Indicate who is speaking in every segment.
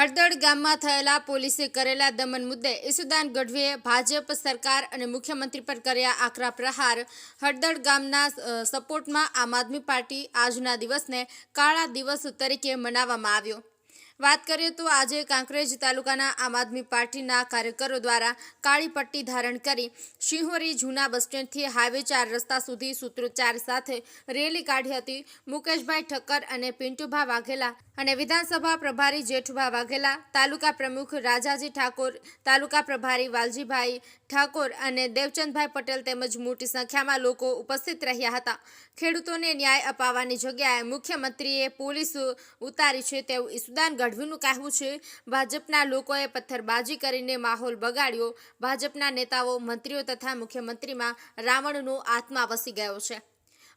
Speaker 1: હળદળ ગામમાં થયેલા પોલીસે કરેલા દમન મુદ્દે ઈસુદાન ગઢવીએ ભાજપ સરકાર અને મુખ્યમંત્રી પર કર્યા આકરા પ્રહાર. હળદળ ગામના સપોર્ટમાં આમ આદમી પાર્ટી આજના દિવસને કાળા દિવસ તરીકે મનાવવામાં આવ્યો. વાત કરીએ તો આજે કાંકરેજ તાલુકાના આમ આદમી પાર્ટીના કાર્યકરો દ્વારા કાળી પટ્ટી ધારણ કરી શિહોરી જૂના બસ સ્ટેન્ડથી હાઈવે ચાર રસ્તા સુધી સૂત્રોચ્ચાર સાથે રેલી કાઢી હતી. મુકેશભાઈ ઠક્કર અને પિન્ટુભા વાઘેલા અને વિધાનસભા પ્રભારી જેઠુભા વાઘેલા, તાલુકા પ્રમુખ રાજાજી ઠાકોર, તાલુકા પ્રભારી વાલજીભાઈ ઠાકોર અને દેવચંદભાઈ પટેલ તેમજ મોટી સંખ્યામાં લોકો ઉપસ્થિત રહ્યા હતા. ખેડૂતોને ન્યાય અપાવવાની જગ્યાએ મુખ્યમંત્રીએ પોલીસ ઉતારી છે તેવું ઈસુદાન ગઢવીનું કહેવું છે, ભાજપના લોકોએ પથ્થરબાજી કરીને માહોલ બગાડ્યો. ભાજપના નેતાઓ, મંત્રીઓ તથા મુખ્યમંત્રીમાં રાવણનો આત્મા વસી ગયો છે.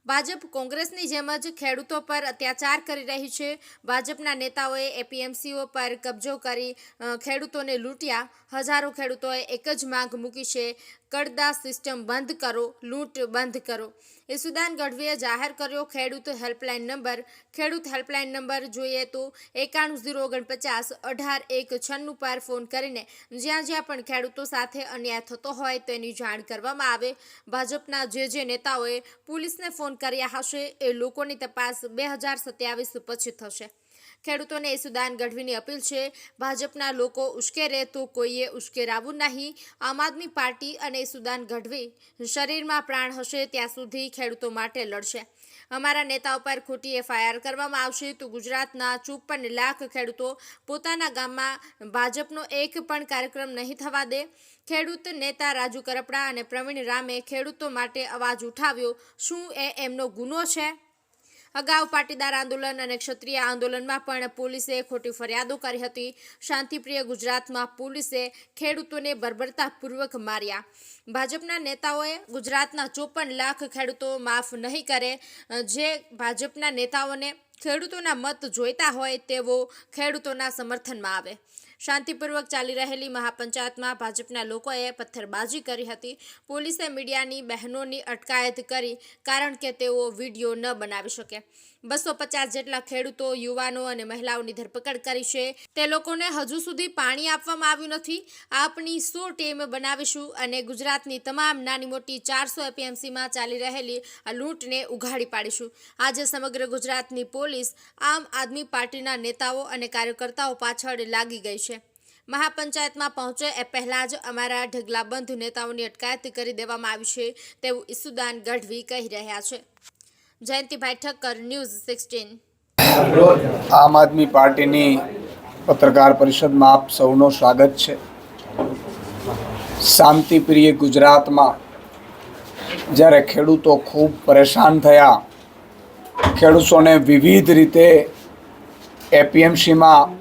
Speaker 1: ભાજપ કોંગ્રેસની જેમ જ ખેડૂતો પર અત્યાચાર કરી રહી છે. ભાજપના નેતાઓએ એપીએમસીઓ પર કબજો કરી ખેડૂતોને લૂંટ્યા. હજારો ખેડૂતોએ એક જ માંગ મૂકી છે. કડદા સિસ્ટમ બંધ કરો, લૂંટ બંધ કરો. ઈસુદાન ગઢવીએ જાહેર કર્યો ખેડૂત હેલ્પલાઇન નંબર. ખેડૂત હેલ્પલાઇન નંબર જોઈએ તો એકાણું ઝીરો ઓગણપચાસ અઢાર એક છન્નું પર ફોન કરીને જ્યાં જ્યાં પણ ખેડૂતો સાથે અન્યાય થતો હોય તેની જાણ કરવામાં આવે. ભાજપના જે જે નેતાઓએ પોલીસને ફોન કર્યા હશે એ લોકોની તપાસ બે હજાર સત્યાવીસ પછી થશે. ખેડૂતોને ઈસુદાન ગઢવીની અપીલ છે. ભાજપના લોકો ઉશ્કેરે તો કોઈએ ઉશ્કેરાવું નહીં. આમ આદમી પાર્ટી અને ઈસુદાન ગઢવી શરીરમાં પ્રાણ હશે ત્યાં સુધી ખેડૂતો માટે લડશે. અમારા નેતા ઉપર ખોટી એફઆઈઆર કરવામાં આવશે તો ગુજરાતના ચોપન લાખ ખેડૂતો પોતાના ગામમાં ભાજપનો એક પણ કાર્યક્રમ નહીં થવા દે. ખેડૂત નેતા રાજુ કરપડા અને પ્રવીણ રામે ખેડૂતો માટે અવાજ ઉઠાવ્યો. શું એ એમનો ગુનો છે? અગાઉ પાટીદાર આંદોલન અને ક્ષત્રિય આંદોલનમાં પણ પોલીસે ખોટી ફરિયાદો કરી હતી. શાંતિપ્રિય ગુજરાતમાં પોલીસે ખેડૂતોને બર્બરતાપૂર્વક માર્યા. ભાજપના નેતાઓએ ગુજરાતના ચોપન લાખ ખેડૂતો માફ નહીં કરે. જે ભાજપના નેતાઓને ખેડૂતોના મત જોઈતા હોય તેવો ખેડૂતોના સમર્થનમાં આવે. શાંતિપૂર્વક ચાલી રહેલી મહાપંચાયતમાં ભાજપના લોકોએ પથ્થરબાજી કરી હતી. પોલીસે મીડિયાની બહેનોની અટકાયત કરી કારણ કે તેઓ વીડિયો ન બનાવી શકે. બસો પચાસ જેટલા ખેડૂતો, યુવાનો અને મહિલાઓની ધરપકડ કરી છે. તે લોકોને હજુ સુધી પાણી આપવામાં આવ્યું નથી. આપની સો ટીમ બનાવીશું અને ગુજરાતની તમામ નાની મોટી ચારસો એપીએમસીમાં ચાલી રહેલી લૂંટને ઉઘાડી પાડીશું. આજે સમગ્ર ગુજરાતની પોલીસ આમ આદમી પાર્ટીના નેતાઓ અને કાર્યકર્તાઓ પાછળ લાગી ગઈ છે. મહાપંચાયતમાં પહોંચે એ પહેલાં જ અમારા ઢગલાબંધ નેતાઓની અટકાયત કરી દેવામાં આવી છે તેવું ઈસુદાન ગઢવી કહી રહ્યા છે. Jayantibhai Thakkar news sixteen.
Speaker 2: આમ આદમી પાર્ટીની પત્રકાર પરિષદમાં આપ સૌનો સ્વાગત છે. શાંતિપ્રિય ગુજરાતમાં જ્યારે ખેડૂતો ખૂબ પરેશાન થયા, ખેડૂતોને વિવિધ રીતે એપીએમસીમાં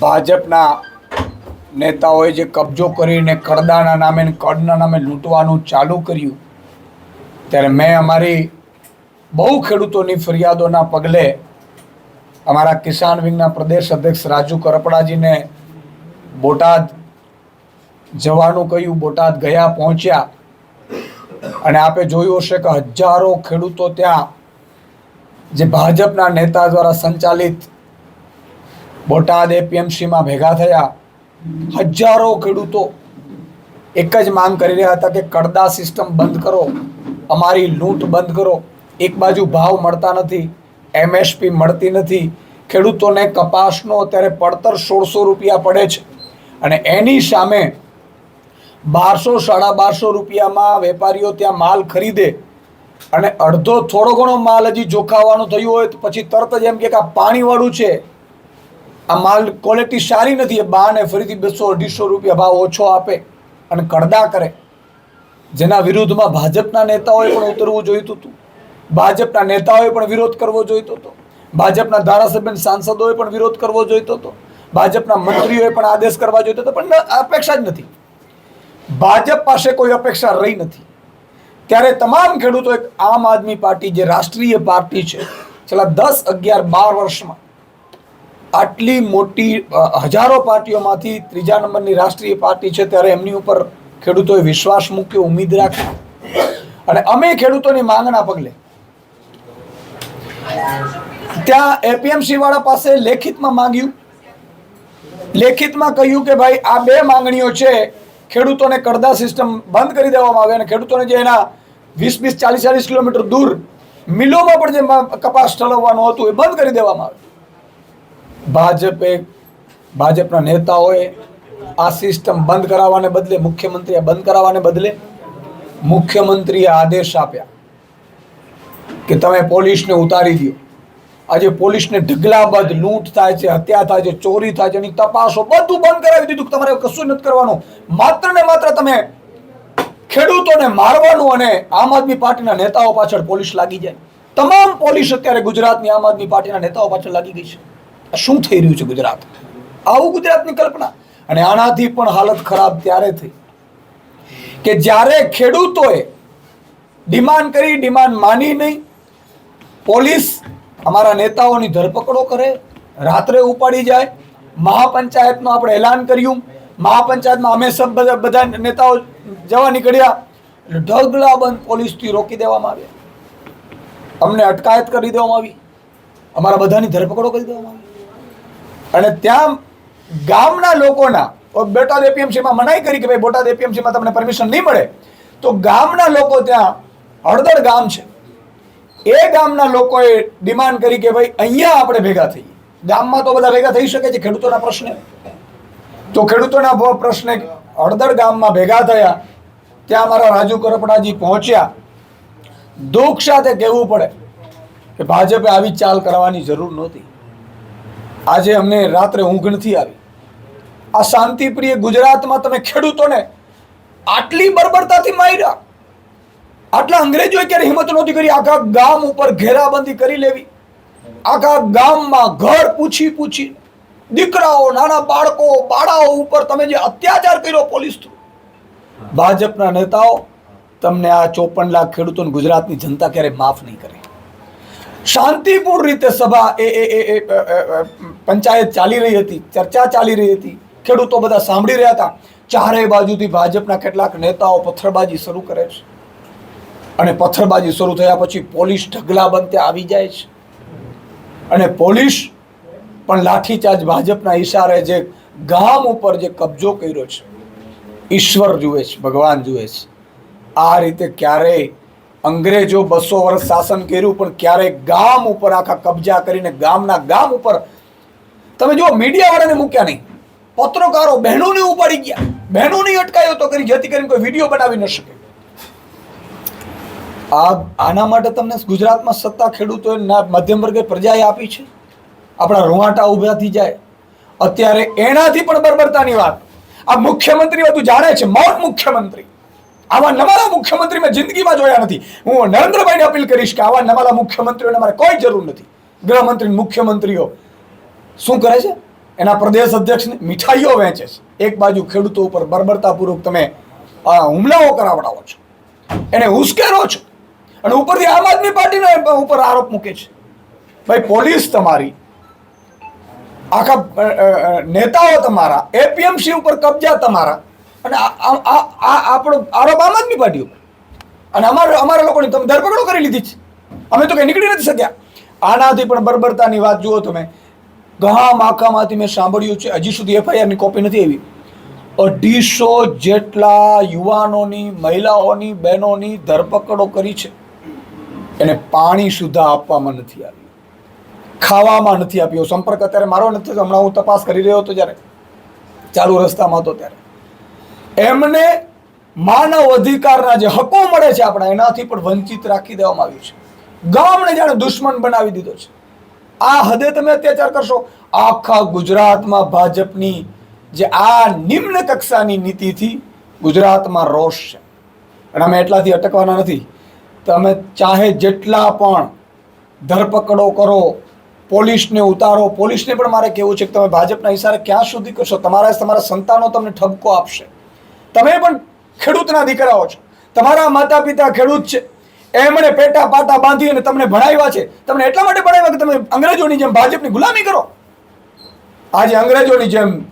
Speaker 2: ભાજપના નેતાઓએ જે કબજો કરીને કડદાના નામે કડના નામે લૂંટવાનું ચાલુ કર્યું, ત્યારે મેં અમારી બહુ ખેડૂતોની ફરિયાદોના પગલે અમારા કિસાન વિંગના પ્રદેશ અધ્યક્ષ રાજુ કરપડાજીને બોટાદ જવાનું કહ્યું, બોટાદ ગયા પહોંચ્યા. અને આપે જોયું હશે કે હજારો ખેડૂતો ત્યાં, જે ભાજપના નેતા દ્વારા સંચાલિત બોટાદ એપીએમસીમાં ભેગા થયા. હજારો ખેડૂતો એક જ માંગ કરી રહ્યા હતા કે કડદા સિસ્ટમ બંધ કરો, અમારી લૂંટ બંધ કરો. એક બાજુ ભાવ મળતા નથી એમએસપી મળતી નથી, ખેડૂતોને કપાસનો અત્યારે પડતર સોળસો રૂપિયા પડે છે. અને એની સામે બારસો, સાડા બારસો રૂપિયામાં વેપારીઓ ત્યાં માલ ખરીદે અને અડધો, થોડો ઘણો માલ હજી જોખાવાનું થયું હોય તો પછી તરત જ એમ કે આ પાણીવાળું છે. આ માલ ક્વોલિટી સારી નથી, એ બાને ફરીથી બસો, અઢીસો રૂપિયા ભાવ ઓછો આપે અને કડદા કરે. જેના વિરુદ્ધમાં ભાજપના નેતાઓએ પણ ઉતરવું જોઈતું હતું. ભાજપના નેતાઓએ પણ વિરોધ કરવો જોઈતો હતો. ભાજપના ધારાસભ્ય સાંસદોએ પણ વિરોધ કરવો જોઈતો હતો. ભાજપના મંત્રીઓએ પણ આદેશ કરવા જોઈતો હતો, પણ અપેક્ષા જ નથી. ભાજપ પાસે કોઈ અપેક્ષા રહી નથી. ત્યારે તમામ ખેડૂતો એક આમ આદમી પાર્ટી, જે રાષ્ટ્રીય પાર્ટી છે, છેલ્લા દસ અગિયાર બાર વર્ષમાં આટલી મોટી હજારો પાર્ટીઓમાંથી ત્રીજા નંબરની રાષ્ટ્રીય પાર્ટી છે, ત્યારે એમની ઉપર ખેડૂતોએ વિશ્વાસ મૂક્યો, ઉમેદ રાખી. અને અમે ખેડૂતોની માંગના પગલે ત્યાં એપીએમસી વાળા પાસે લેખિતમાં માંગ્યું. લેખિતમાં કહ્યું કે ભાઈ, આ બે માંગણીઓ છે, ખેડૂતોને કરદા સિસ્ટમ બંધ કરી દેવામાં આવે અને ખેડૂતોને જે એના વીસ વીસ, ચાલીસ ચાલીસ કિલોમીટર દૂર મિલોમાં પણ જે કપાસ ઠલવવાનું હતું એ બંધ કરી દેવામાં આવે. ભાજપે, ભાજપના નેતાઓએ આ સિસ્ટમ બંધ કરાવવાને બદલે, મુખ્યમંત્રીએ બંધ કરાવવાને બદલે મુખ્યમંત્રીએ આદેશ આપ્યા. કે તમે પોલીસને ઉતારી દો આજે પોલીસને ઢગલાબંધ લૂંટ થાય છે, હત્યા થાય છે, ચોરી થાય છે, એની તપાસો બધું બંધ કરાવી દીધું તમારે કશું નથી કરવાનું. માત્ર ને માત્ર તમે ખેડૂતોને મારવાનું અને આમ આદમી પાર્ટીના નેતાઓ પાછળ પોલીસ લાગી જાય. તમામ પોલીસ અત્યારે ગુજરાતની આમ આદમી પાર્ટીના નેતાઓ પાછળ લાગી ગઈ છે. શું થઈ રહ્યું છે ગુજરાત? આવું ગુજરાતની કલ્પના. અને આનાથી પણ હાલત ખરાબ ત્યારે થઈ. કે જ્યારે ખેડૂતોએ ડિમાન્ડ કરી, ડિમાન્ડ માની નહીં પોલીસ અમારા નેતાઓની ધરપકડો કરે, રાત્રે ઉપાડી જાય. મહાપંચાયતનું આપણે એલાન કર્યું. મહાપંચાયતમાં અમે સબ બધા નેતાઓ જવા નીકળ્યા. ઢગલા બંધ પોલીસથી રોકી દેવામાં આવ્યા. અમને અટકાયત કરી દેવામાં આવી. અમારા બધાની ધરપકડો કરી દેવામાં આવી. અને ત્યાં ગામના લોકોના બોટાદ એપીએમસીમાં મનાઈ કરી કે ભાઈ બોટાદ એપીએમસીમાં તમને પરમિશન નહીં મળે. તો ગામના લોકો ત્યાં હળદર ગામ છે. એ ગામના લોકોએ ડિમાન્ડ કરી કે ભાઈ, અહીંયા આપણે ભેગા થઈએ. ગામમાં તો બધા ભેગા થઈ શકે છે, ખેડૂતોના પ્રશ્ને. તો ખેડૂતોના પ્રશ્ને હળદર ગામમાં ભેગા થયા, ત્યાં અમારા રાજુ કરપડાજી પહોંચ્યા. દુઃખ સાથે કહેવું પડે કે ભાજપે આવી ચાલ કરવાની જરૂર નહોતી. આજે અમને રાત્રે ઊંઘ નથી આવી. આ શાંતિપ્રિય ગુજરાતમાં તમે ખેડૂતોને આટલી બર્બરતાથી માર્યા. આટલા અંગ્રેજોએ ક્યારે હિંમત નહોતી કરી? આખા ગામ ઉપર ઘેરાબંધી કરી લેવી. આખા ગામમાં ઘર પૂછી પૂછી દીકરાઓ, નાના બાળકો, બાળાઓ ઉપર તમે જે અત્યાચાર કર્યો પોલીસ થ્રુ, ભાજપના નેતાઓ તમને આ ચોપન લાખ ખેડૂતોને ગુજરાતની જનતા ક્યારેય માફ નહીં કરે. શાંતિપૂર્ણ રીતે સભા એ એ એ પંચાયત ચાલી રહી હતી, ચર્ચા ચાલી રહી હતી. ખેડૂતો બધા સાંભળી રહ્યા હતા. ચારેય બાજુથી ભાજપના કેટલાક નેતાઓ પથ્થરબાજી શરૂ કરે છે. અને પથ્થરબાજી શરૂ થયા પછી પોલીસ ઢગલાબંધ બનતે આવી જાય છે. અને પોલીસ પણ લાઠીચાર્જ ભાજપના ઈશારે જે ગામ ઉપર જે કબજો કર્યો છે, ઈશ્વર જુએ છે, ભગવાન જુએ છે. આ રીતે ક્યારેય અંગ્રેજો બસો વર્ષ શાસન કર્યું, પણ ક્યારેય ગામ ઉપર આખા કબજા કરીને ગામના ગામ ઉપર તમે જો મીડિયાવાળાને મૂક્યા નહીં. પત્રકારો બહેનોને ઉપાડી ગયા. બહેનોની અટકાયો તો કરી, જેથી કરીને કોઈ વીડિયો બનાવી ન શકે. આ આના માટે તમને ગુજરાતમાં સત્તા ખેડૂતોએ મધ્યમ વર્ગે પ્રજાએ આપી છે? આપણા રૂવાટા ઊભા થઈ જાય. અત્યારે એનાથી પણ બરબરતાની વાત. આ મુખ્યમંત્રી બધું જાણે છે, મૌન મુખ્યમંત્રી. આવા નવાલા મુખ્યમંત્રી મેં જિંદગીમાં જોયા નથી. હું નરેન્દ્રભાઈને અપીલ કરીશ કે આવા નવાલા મુખ્યમંત્રીઓને મારે કોઈ જરૂર નથી. ગૃહમંત્રી, મુખ્યમંત્રીઓ. શું કરે છે? એના પ્રદેશ અધ્યક્ષને મીઠાઈઓ વહેંચે છે. એક બાજુ ખેડૂતો ઉપર બરબરતાપૂર્વક તમે હુમલાઓ કરાવડાવો છો. એને ઉશ્કેરો છો. અને ઉપરથી આમ આદમી પાર્ટીનો ઉપર આરોપ મૂકે છે. ભાઈ, પોલીસ તમારી. આખા નેતાઓ તમારા, એપીએમસી ઉપર કબજા તમારા. અને આ- આપણો આરોપ આમ આદમી પાર્ટી ઉપર. અને અમારા અમારા લોકોની તમે ધરપકડો કરી લીધી છે. અમે તો કંઈ નીકળી નથી શક્યા. આનાથી પણ બર્બરતાની વાત જુઓ તમે. ઘણા આખામાંથી મેં સાંભળ્યું છે, હજી સુધી એફઆઈઆરની કોપી નથી આવી. અઢીસો જેટલા યુવાનોની, મહિલાઓની, બહેનોની ધરપકડો કરી છે. એને પાણી સુદ્ધા આપવામાં નથી આવ્યું. ખાવામાં નથી આપ્યો. સંપર્ક અત્યારે મારો નથી હમણાં હું તપાસ કરી રહ્યો હતો જ્યારે. ચાલુ રસ્તામાં હતો ત્યારે. એમને માનવ અધિકારના જે હકો મળે છે આપણા, એનાથી પણ વંચિત રાખી દેવામાં આવ્યું છે. ગામને જાણે દુશ્મન બનાવી દીધો છે. આ હદે તમે અત્યાચાર કરશો. આખા ગુજરાતમાં ભાજપની જે આ નિમ્ન કક્ષાની નીતિથી ગુજરાતમાં રોષ છે. અને અમે એટલાથી અટકવાના નથી. તમે ચાહે જેટલા પણ ધરપકડો કરો, પોલીસને ઉતારો. પોલીસને પણ મારે કહેવું છે કે તમે ભાજપના ઇશારે ક્યાં સુધી કરશો? તમારા તમારા સંતાનો તમને ઠપકો આપશે. તમે પણ ખેડૂતના દીકરાઓ છો. તમારા માતા પિતા ખેડૂત છે. એમણે પેટા પાટા બાંધી અને તમને ભણાવ્યા છે. તમને એટલા માટે ભણાવ્યા કે તમે અંગ્રેજોની જેમ ભાજપની ગુલામી કરો. આજે અંગ્રેજોની જેમ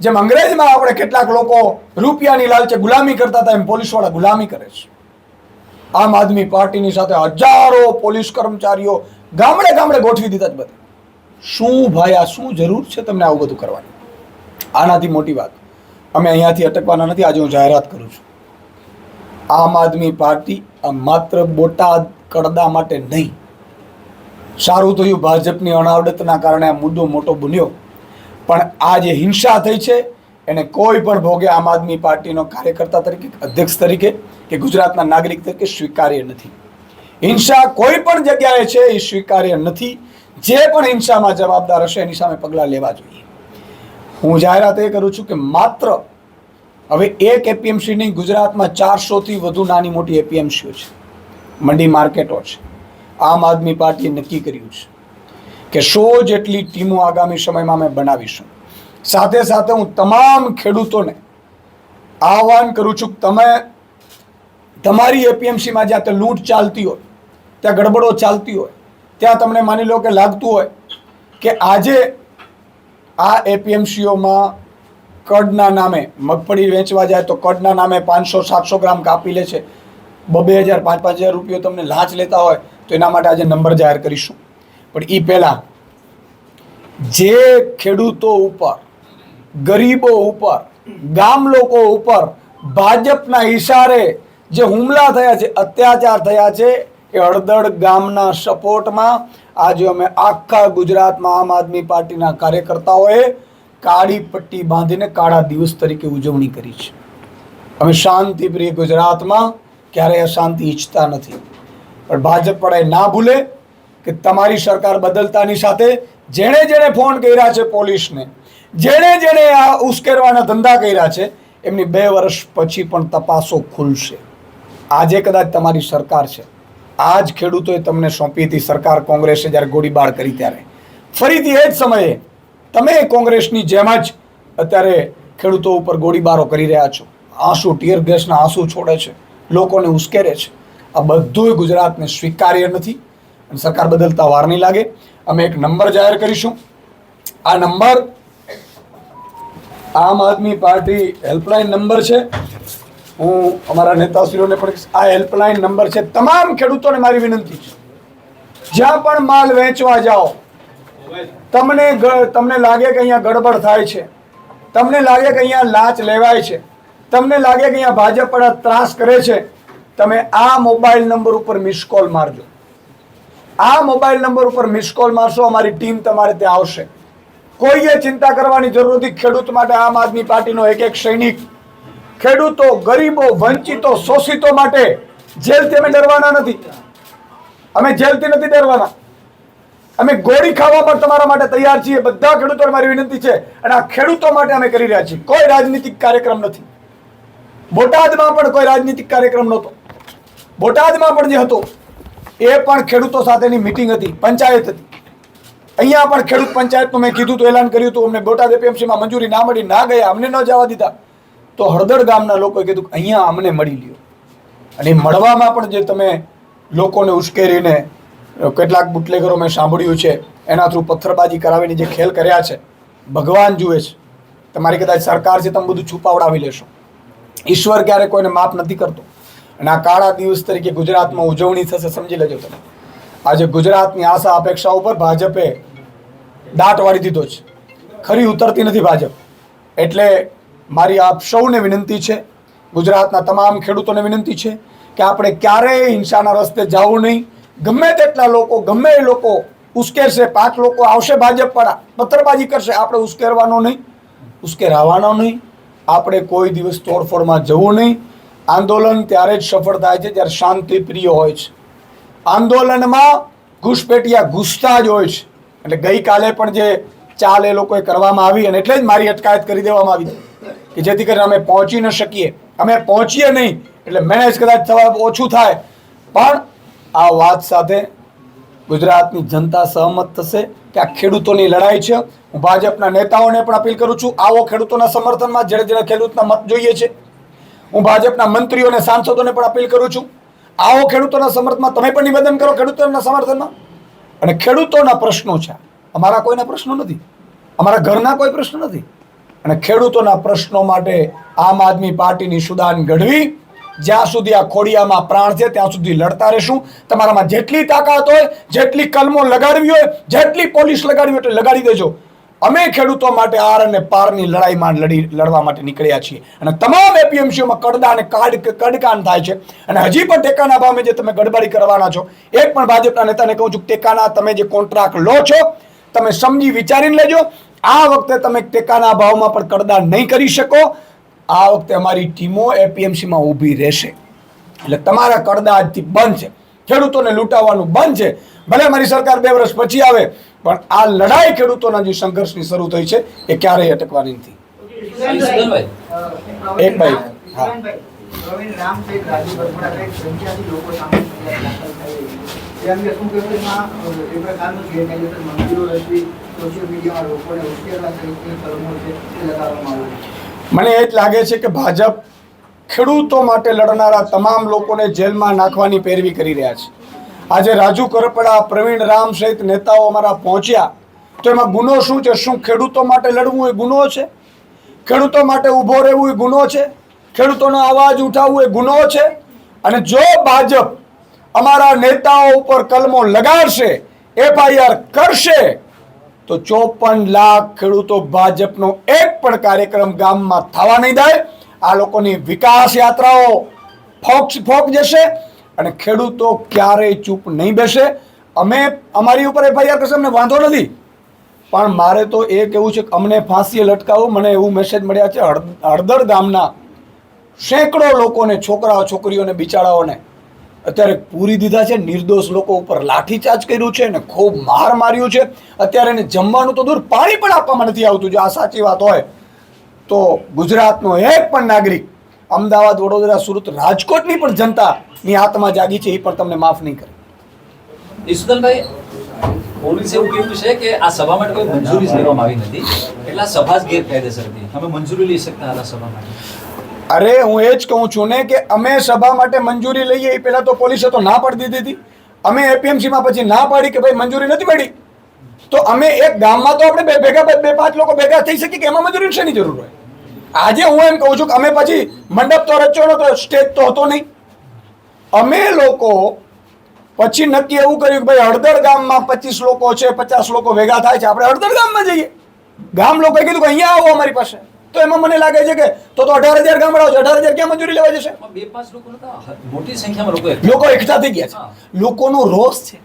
Speaker 2: જેમ અંગ્રેજમાં આપણે કેટલાક લોકો રૂપિયાની લાલચે ગુલામી કરતા હતા, એમ પોલીસવાળા ગુલામી કરે છે. આમ આદમી પાર્ટીની સાથે હજારો પોલીસ કર્મચારીઓ ગામડે ગામડે ગોઠવી દીધા જ બધા. શું ભાઈ આ શું જરૂર છે તમને આવું બધું કરવાની? આનાથી મોટી વાત. અમે અહીંયાથી અટકવાના નથી, આજે હું જાહેરાત કરું છું. આમ આદમી પાર્ટી માત્ર બોટાદ કડદા માટે નહીં. સારું થયું ભાજપની અણાવડતના કારણે આ મુદ્દો મોટો બન્યો. પણ આ જે હિંસા થઈ છે એને કોઈ પણ ભોગે આમ આદમી પાર્ટીનો કાર્યકર્તા તરીકે, અધ્યક્ષ તરીકે કે ગુજરાતના નાગરિક તરીકે સ્વીકાર્ય નથી. હિંસા કોઈ પણ જગ્યાએ છે એ સ્વીકાર્ય નથી. જે પણ હિંસામાં જવાબદાર હશે એની સામે પગલાં લેવા જોઈએ. હું જાહેરાત એ કરું છું કે માત્ર હવે એક એપીએમસીની ગુજરાતમાં ચારસોથી વધુ નાની મોટી એપીએમસીઓ છે. મંડી માર્કેટો છે. આમ આદમી પાર્ટીએ નક્કી કર્યું છે કે સો જેટલી ટીમો આગામી સમયમાં અમે બનાવીશું. સાથે સાથે હું તમામ ખેડૂતોને આહવાન કરું છું કે તમે તમારી એપીએમસીમાં જ્યાં તે લૂંટ ચાલતી હોય, ત્યાં ગડબડો ચાલતી હોય, ત્યાં તમને માની લો કે લાગતું હોય કે આજે આ એપીએમસીઓમાં કડના નામે મગફળી વેચવા જાય તો કડના નામે પાંચસો, સાતસો ગ્રામ કાપી લે છે. બબે હજાર, પાંચ પાંચ હજાર રૂપિયો તમને લાંચ લેતા હોય તો એના માટે આજે નંબર જાહેર કરીશું. પણ એ પહેલાં જે ખેડૂતો ઉપર ગરીબો ઉપર, ગામ લોકો ઉપર, ભાજપના ઇશારે જે હુમલા થયા છે, અત્યાચાર થયા છે, એ હળદળ ગામના સપોર્ટમાં આજે અમે આખા ગુજરાતમાં આમ આદમી પાર્ટીના કાર્યકર્તાઓએ કાળી પટ્ટી બાંધીને કાળા દિવસ તરીકે ઉજવણી કરી છે. અમે શાંતિપ્રિય ગુજરાતમાં ક્યારેય અશાંતિ ઈચ્છતા નથી. પણ ભાજપ પણ ના ભૂલે કે તમારી સરકાર બદલતાની સાથે જેણે જેણે ફોન કર્યા છે પોલીસને, જેણે જેણે આ ઉશ્કેરવાના ધંધા કર્યા છે, એમની બે વર્ષ પછી પણ તપાસો ખુલશે. આજે કદાચ તમારી સરકાર છે. આ જ ખેડૂતોએ તમને સોંપી હતી સરકાર કોંગ્રેસે જ્યારે ગોળીબાર કરી ત્યારે. ફરીથી એ જ સમયે તમે કોંગ્રેસની જેમ જ અત્યારે ખેડૂતો ઉપર ગોળીબારો કરી રહ્યા છો. આંસુ ટીયર ગેસના આંસુ છોડે છે. લોકોને ઉશ્કેરે છે. આ બધુંય ગુજરાતને સ્વીકાર્ય નથી અને સરકાર બદલતા વાર નહીં લાગે. અમે એક નંબર જાહેર કરીશું. આ નંબર આમ આદમી પાર્ટી હેલ્પલાઇન નંબર છે. હું અમારા નેતાશ્રીઓને પણ આ હેલ્પલાઇન નંબર છે. તમામ ખેડૂતોને મારી વિનંતી છે. જ્યાં પણ માલ વેચવા જાઓ, તમને તમને લાગે કે અહીંયા ગડબડ થાય છે, તમને લાગે કે અહીંયા લાંચ લેવાય છે, તમને લાગે કે અહીંયા ભાજપ પર ત્રાસ કરે છે, તમે આ મોબાઈલ નંબર ઉપર મિસ કોલ મારજો. આ મોબાઈલ નંબર ઉપર મિસ કોલ મારશો, અમારી ટીમ તમારે ત્યાં આવશે. કોઈએ ચિંતા કરવાની જરૂર નથી. ખેડૂત માટે આમ આદમી પાર્ટીનો એક એક સૈનિક. ખેડૂતો, ગરીબો, વંચિતો, શોષિતો માટે જેલથી અમે ડરવાના નથી. અમે જેલથી નથી ડરવાના. અમે ગોળી ખાવા પણ તમારા માટે તૈયાર છીએ. બધા ખેડૂતો મારી વિનંતી છે અને આ ખેડૂતો માટે અમે કરી રહ્યા છીએ. કોઈ રાજનીતિક કાર્યક્રમ નથી. બોટાદમાં પણ કોઈ રાજનીતિક કાર્યક્રમ નહોતો. બોટાદમાં પણ જે હતો એ પણ ખેડૂતો સાથેની મિટિંગ હતી, પંચાયત હતી. અહીંયા પણ ખેડૂત પંચાયતનું મેં કીધું હતું એલાન કર્યું હતું, અમને બોટાદ એપીએમસીમાં મંજૂરી ના મળી, ના ગયા, અમને ન જવા દીધા. તો હળદર ગામના લોકોએ કીધું અહીંયા અમને મળી લ્યો. અને મળવામાં પણ જે તમે લોકોને ઉશ્કેરીને કેટલાક બુટલેગરો મેં સાંભળ્યું છે, એના થ્રુ પથ્થરબાજી કરાવીને જે ખેલ કર્યા છે, ભગવાન જુએ છે. તમારી કદાચ સરકાર છે, તમે બધું છુપાવડાવી લેશો. ઈશ્વર ક્યારે કોઈને માફ નથી કરતો. અને આ કાળા દિવસ તરીકે ગુજરાતમાં ઉજવણી થશે, સમજી લેજો તમે. આજે ગુજરાતની આશા અપેક્ષા ઉપર ભાજપે દાટ વાળી દીધો છે. ખરી ઉતરતી નથી ભાજપ. એટલે મારી આપ સૌને વિનંતી છે, ગુજરાતના તમામ ખેડૂતોને વિનંતી છે કે આપણે ક્યારેય હિંસાના રસ્તે જવું નહીં. ગમે તેટલા લોકો, ગમે એ લોકો ઉશ્કેરશે, પાંચ લોકો આવશે ભાજપ વાળા પથ્થરબાજી કરશે, આપણે ઉશ્કેરવાનો નહીં. ઉશ્કેરાવાનો નહીં. આપણે કોઈ દિવસ તોડફોડમાં જવું નહીં. આંદોલન ત્યારે જ સફળ થાય છે જ્યારે શાંતિ પ્રિય હોય છે. આંદોલનમાં ઘૂસપેટિયા ઘૂસતા જ હોય છે. એટલે ગઈકાલે પણ જે ચાલ એ લોકોએ કરવામાં આવી અને એટલે જ મારી અટકાયત કરી દેવામાં આવી કે જેથી કરીને અમે પહોંચી ન શકીએ. અમે પહોંચીએ નહીં, એટલે મેનેજ કદાચ થવા ઓછું થાય. પણ આ વાત સાથે ગુજરાતની જનતા સહમત થશે કે આ ખેડૂતોની લડાઈ છે. હું ભાજપના નેતાઓને પણ અપીલ કરું છું, આવો ખેડૂતોના સમર્થનમાં જેણે જેણે ખેડૂતના મત જોઈએ છે. હું ભાજપના મંત્રીઓ અને સાંસદોને પણ અપીલ કરું છું. આવો ખેડૂતોના સમર્થનમાં તમે પણ નિવેદન કરો ખેડૂતોના સમર્થનમાં. અને ખેડૂતોના પ્રશ્નો છે. અમારા કોઈના પ્રશ્નો નથી. અમારા ઘરના કોઈ પ્રશ્ન નથી. અને ખેડૂતોના પ્રશ્નો માટે આમ આદમી પાર્ટીની સુદાન ગઢવી જ્યાં સુધી આ ખોડિયામાં પ્રાણ છે, ત્યાં સુધી લડતા રહેશું. તમારામાં જેટલી તાકાત હોય, જેટલી કલમો લગાડવી હોય, જેટલી પોલીસ લગાડવી હોય, એટલી લગાડી દેજો. અમે ખેડૂતો માટે આર અને પારની લડાઈમાં લડી લડવા માટે નીકળ્યા છીએ. અને તમામ એપીએમસીઓમાં કડદા અને કાડ કડકાન થાય છે. અને હજી પણ ટેકાના ભાવે જે તમે ગડબડી કરવાના છો, એક પણ ભાજપના નેતાને કહું છું ટેકાના તમે જે કોન્ટ્રાક્ટ લો છો, તમે સમજી વિચારીને લેજો. આ વખતે તમે ટેકાના ભાવમાં પણ કડદા નહીં કરી શકો. આ વખતે અમારી ટીમો એપીએમસીમાં ઊભી રહેશે. એટલે તમારા કડદા આજથી બંધ છે. ખેડૂતોને લૂંટાવવાનું બંધ છે. ભલે અમારી સરકાર બે વર્ષ પછી આવે પણ આ લડાઈ ખેડૂતોના જે સંઘર્ષની શરૂ થઈ છે એ ક્યારેય અટકવાની નથી. એક ભાઈ, હા. મને એ જ લાગે છે કે ભાજપ ખેડૂતો માટે લડનારા તમામ લોકોને જેલમાં નાખવાની પેરવી કરી રહ્યા છે. આજે રાજુ કરપડા, પ્રવીણ રામ સહિત નેતાઓ અમારા પહોંચ્યા. તો એમાં ગુનો શું છે? શું ખેડૂતો માટે લડવું એ ગુનો છે? ખેડૂતો માટે ઊભો રહેવું એ ગુનો છે? ખેડૂતોનો અવાજ ઉઠાવવું એ ગુનો છે? અને જો ભાજપ અમારા નેતાઓ ઉપર કલમો લગાડશે, એફઆઈઆર કરશે, તો ચોપન લાખ ખેડૂતો ભાજપનો એક પણ કાર્યક્રમ ગામમાં થવા નહીં દે. આ લોકોની વિકાસ યાત્રાઓ ફોક ફોક જશે. અને ખેડૂતો ક્યારેય ચૂપ નહીં બેસે. અમે અમારી ઉપર એફઆઈઆર કરશે અમને વાંધો નથી. પણ મારે તો એ કહેવું છે કે અમને ફાંસીએ લટકાવો. મને એવું મેસેજ મળ્યા છે હળદર ગામના સેંકડો લોકોને, છોકરાઓ, છોકરીઓને, બિચારાઓને અત્યારે પૂરી દીધા છે. નિર્દોષ લોકો ઉપર લાઠીચાર્જ કર્યું છે ને ખૂબ માર માર્યું છે. અત્યારે એને જમવાનું તો દૂર પાણી પણ આપવામાં નથી આવતું, જો આ સાચી વાત હોય. તો ગુજરાતનો એક પણ નાગરિક અમદાવાદ વડોદરા સુરત રાજકોટની પણ જનતાની આત્મા જાગી છે એ પણ તમને માફ નહીં કરે.
Speaker 3: ઈસુદાનભાઈ પોલીસે એવું કહ્યું છે કે આ સભા માટે કોઈ મંજૂરી જ લેવામાં આવી નથી. એટલે સભા જ ગેરકાયદેસર હતી અમે મંજૂરી લઈ શકતા હતા સભા માટે.
Speaker 2: અરે હું એ જ કહું છું ને કે અમે સભા માટે મંજૂરી લઈએ એ પહેલાં તો પોલીસે તો ના પાડી દીધી હતી. અમે એપીએમસીમાં પછી ના પાડી કે ભાઈ મંજૂરી નથી મળી. તો અમે એક ગામમાં તો આપણે બે ભેગા બે પાંચ લોકો ભેગા થઈ શકીએ કે એમાં મંજૂરી શેની જરૂર હોય? આજે હું એમ કહું છું કે અમે પછી મંડપ તો રચ્યો નહોતો સ્ટેજ તો હતો નહીં. અમે લોકો પછી નક્કી એવું કર્યું કે ભાઈ હળદર ગામમાં પચીસ લોકો છે પચાસ લોકો ભેગા થાય છે આપણે હળદર ગામમાં જઈએ. ગામ લોકોએ કીધું કે અહીંયા આવો અમારી પાસે. તો એમાં મને લાગે છે કે તો તો અઢાર હજાર ગામડાઓ છે અઢાર હજાર ક્યાં મંજૂરી લેવા જશે?
Speaker 3: બે પાંચ લોકો નતા મોટી સંખ્યામાં લોકો એકઠા
Speaker 2: થઈ ગયા છે. લોકોનો રોષ છે.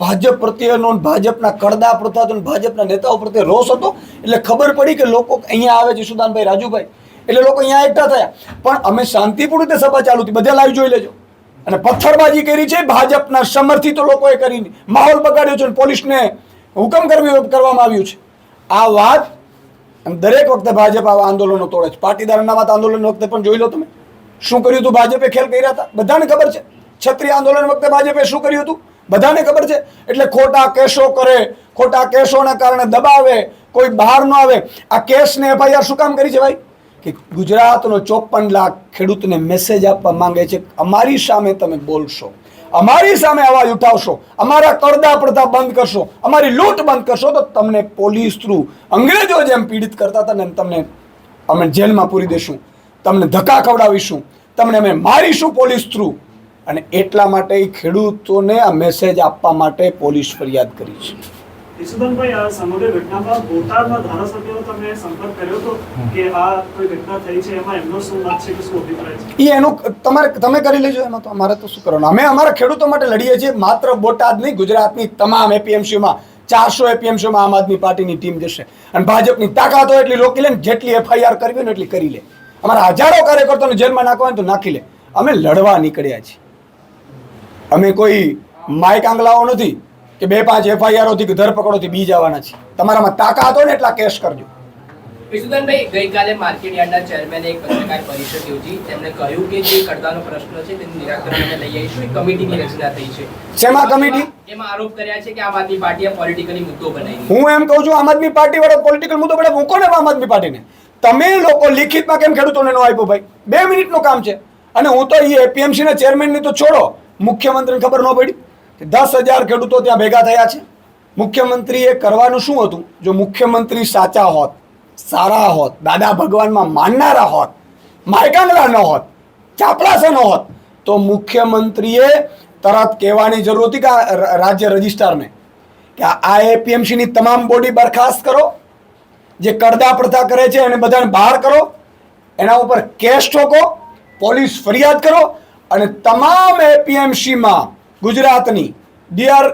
Speaker 2: ભાજપ પ્રત્યેનો ભાજપના કડદા પ્રથા ભાજપના નેતાઓ પ્રત્યે રોષ હતો. એટલે ખબર પડી કે લોકો અહીંયા આવે છે સુદાનભાઈ, રાજુભાઈ. એટલે લોકો અહીંયા એકઠા થયા. પણ અમે શાંતિપૂર્ણ રીતે સભા ચાલુ હતી. બધા લાઈવ જોઈ લેજો. અને પથ્થરબાજી કરી છે. ભાજપના સમર્થિત લોકોએ કરીને માહોલ બગાડ્યો છે અને પોલીસને હુકમ કરવી કરવામાં આવ્યું છે. આ વાત દરેક વખતે ભાજપ આવા આંદોલનો તોડે છે. પાટીદાર અનામત આંદોલન વખતે પણ જોઈ લો તમે. શું કર્યું હતું? ભાજપે ખેલ કર્યા હતા. બધાને ખબર છે. છત્રી આંદોલન વખતે ભાજપે શું કર્યું હતું? બધાને ખબર છે? એટલે ખોટા કેસો કરે, ખોટા કેસોના કારણે દબાવે, કોઈ બહાર ન આવે. આ કેસને એફઆઈઆર શું કામ કરી છે ભાઈ? કે ગુજરાતનો ચોપન લાખ ખેડૂતને મેસેજ આપવા માંગે છે અમારી સામે તમે બોલશો. અમારી સામે અવાજ ઉઠાવશો. અમારા કરદા પડતા બંધ કરશો. અમારી લૂંટ બંધ કરશો તો તમને પોલીસ થ્રુ અંગ્રેજો જેમ પીડિત કરતા હતા ને એમ તમને અમે જેલમાં પૂરી દેશું. તમને ધક્કા ખવડાવીશું. તમને અમે મારીશું પોલીસ થ્રુ અને એટલા માટે ખેડૂતોને આ મેસેજ આપવા માટે પોલીસ ફરિયાદ કરી છે.
Speaker 4: ઈશુદાનભાઈ આ સમગ્ર ઘટનામાં બોટાદના ધારાસભ્યનો તમે સંપર્ક કર્યો હતો કે આ કોઈ ઘટના થઈ છે એમાં એમનો શું મત છે કે શું અભિપ્રાય છે?
Speaker 2: એ એનું તમારે તમે કરી લેજો એમાં તો અમારે તો શું કરવાનું? અમે અમારા ખેડૂતો માટે લડીએ છીએ માત્ર બોટાદ નહીં ગુજરાતની તમામ એપીએમસીમાં ચારસો એપીએમસીમાં આમ આદમી પાર્ટીની ટીમ જશે. અને ભાજપની તાકાત હોય એટલી રોકી લે ને જેટલી એફઆઈઆર કરવી ને એટલી કરી લે. અમારા હજારો કાર્યકર્તાઓને જેલમાં નાખવા હોય તો નાખી લે. અમે લડવા નીકળ્યા છીએ. અમે કોઈ માઇક આંગલાઓ નથી કે બે પાંચ એફઆઈઆરોથી ધરપકડોથી બી જવાના છે તમારામાં તાકાત હોય ને એટલા કેસ કરજો.
Speaker 5: વિશુદાનભાઈ ગઈકાલે માર્કેટ યાર્ડના ચેરમેને એક પત્રકાર પરિષદ યોજી. તેમણે કહ્યું કે જે કડદાનો પ્રશ્ન છે તેનું નિરાકરણ અમે લઈ આવીશું. એક કમિટીની રચના થઈ છે.
Speaker 2: શેમાં કમિટી?
Speaker 5: એમાં આરોપ કર્યા છે કે આમ આદમી પાર્ટીએ પોલિટિકલી મુદ્દો બનાવી
Speaker 2: હું એમ કહું છું આમ આદમી પાર્ટી વાળો પોલિટિકલ મુદ્દો પડે મૂકો ને આમ આદમી પાર્ટીને? તમે લોકો લિખિતમાં કેમ ખેડૂતોને નો આપ્યો ભાઈ? બે મિનિટનું કામ છે. અને હું તો એ એપીએમસી ના ચેરમેનની તો છોડો. મુખ્યમંત્રીને ખબર ન પડી કે દસ હજાર ખેડૂતો ત્યાં ભેગા થયા છે. મુખ્યમંત્રીએ કરવાનું શું હતું? જો મુખ્યમંત્રી સાચા હોત, સારા હોત, દાદા ભગવાનમાં માનનારા હોત માયકાનરા ન હોત ચાપડાસા ન હોત, તો મુખ્યમંત્રીએ તરત કહેવાની જરૂર હતી કે રાજ્ય રજિસ્ટ્રારને કે આ એપીએમસીની તમામ બોડી બરખાસ્ત કરો, જે કરદા પ્રથા કરે છે એને બધાને બહાર કરો, એના ઉપર કેસ ઠોકો, પોલીસ ફરિયાદ કરો અને તમામ એપીએમસીમાં ગુજરાતની ડીઆર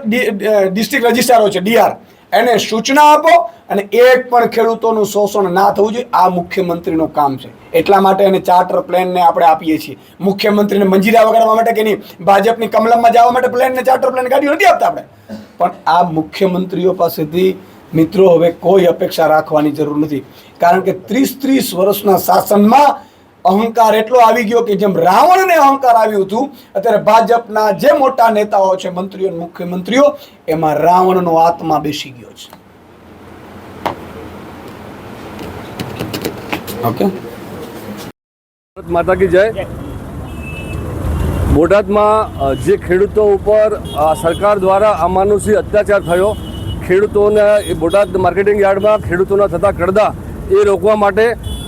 Speaker 2: ડિસ્ટ્રિક્ટ રજિસ્ટ્રારો છે ડીઆર એને સૂચના આપો અને એક પણ ખેડૂતોનું શોષણ ના થવું જોઈએ. આ મુખ્યમંત્રીનું કામ છે. એટલા માટે એને ચાર્ટર પ્લેનને આપણે આપીએ છીએ. મુખ્યમંત્રીને મંજીરા વગાડવા માટે કે નહીં, ભાજપની કમલમમાં જવા માટે પ્લેનને ચાર્ટર પ્લેન કાઢ્યું નથી આપતા આપણે. પણ આ મુખ્યમંત્રીઓ પાસેથી મિત્રો, હવે કોઈ અપેક્ષા રાખવાની જરૂર નથી. કારણ કે ત્રીસ ત્રીસ વર્ષના શાસનમાં અહંકાર એટલો આવી ગયો કે જેમ રાવણને અહંકાર આવ્યું હતું, અત્યારે ભાજપના જે મોટા નેતાઓ છે, મંત્રીઓ મુખ્યમંત્રીઓ, એમાં રાવણનો આત્મા બેસી ગયો છે. ઓકે?
Speaker 6: માતા કી જય. બોટાદમાં જે ખેડૂતો ઉપર સરકાર દ્વારા અમાનુષી અત્યાચાર થયો, ખેડૂતોને એ બોટાદ માર્કેટિંગ યાર્ડમાં ખેડૂતોના થતા કડદા એ રોકવા માટે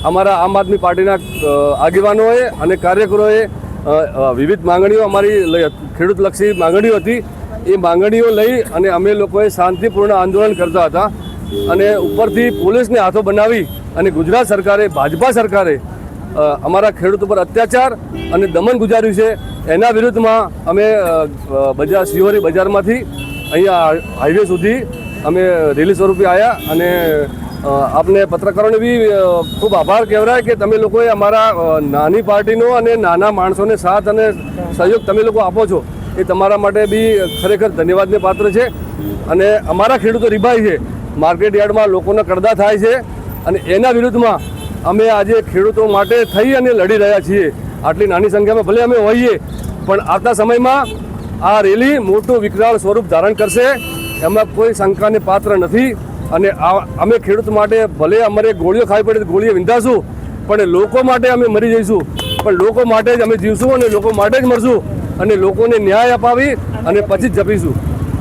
Speaker 6: અમારા આમ આદમી પાર્ટીના આગેવાનોએ અને કાર્યકરોએ વિવિધ માંગણીઓ અમારી ખેડૂતલક્ષી માંગણીઓ હતી. એ માંગણીઓ લઈ અને અમે લોકોએ શાંતિપૂર્ણ આંદોલન કરતા હતા અને ઉપરથી પોલીસને હાથો બનાવી અને ગુજરાત સરકારે, ભાજપા સરકારે અમારા ખેડૂત ઉપર અત્યાચાર અને દમન ગુજાર્યું છે. એના વિરુદ્ધમાં અમે બજાર શિહોરી બજારમાંથી અહીંયા હાઈવે સુધી અમે રેલી સ્વરૂપે આવ્યા અને આપને પત્રકારોને બી ખૂબ આભાર કહેવાય કે તમે લોકોએ અમારા નાની પાર્ટીનો અને નાના માણસોને સાથ અને સહયોગ તમે લોકો આપો છો એ તમારા માટે બી ખરેખર ધન્યવાદને પાત્ર છે. અને અમારા ખેડૂતો રીબાઈ છે. માર્કેટ યાર્ડમાં લોકોના કડદા થાય છે અને એના વિરુદ્ધમાં અમે આજે ખેડૂતો માટે થઈ અને લડી રહ્યા છીએ. આટલી નાની સંખ્યામાં ભલે અમે હોઈએ, પણ આવતા સમયમાં આ રેલી મોટું વિકરાળ સ્વરૂપ ધારણ કરશે. એમાં કોઈ શંકાને પાત્ર નથી. અને અમે ખેડૂત માટે ભલે અમારે ગોળીઓ ખાવી પડે, ગોળીઓ વિંધાશું, પણ લોકો માટે અમે મરી જઈશું. પણ લોકો માટે જ અમે જીવશું અને લોકો માટે જ મરશું. અને લોકોને ન્યાય અપાવી અને પછી જ જપીશું.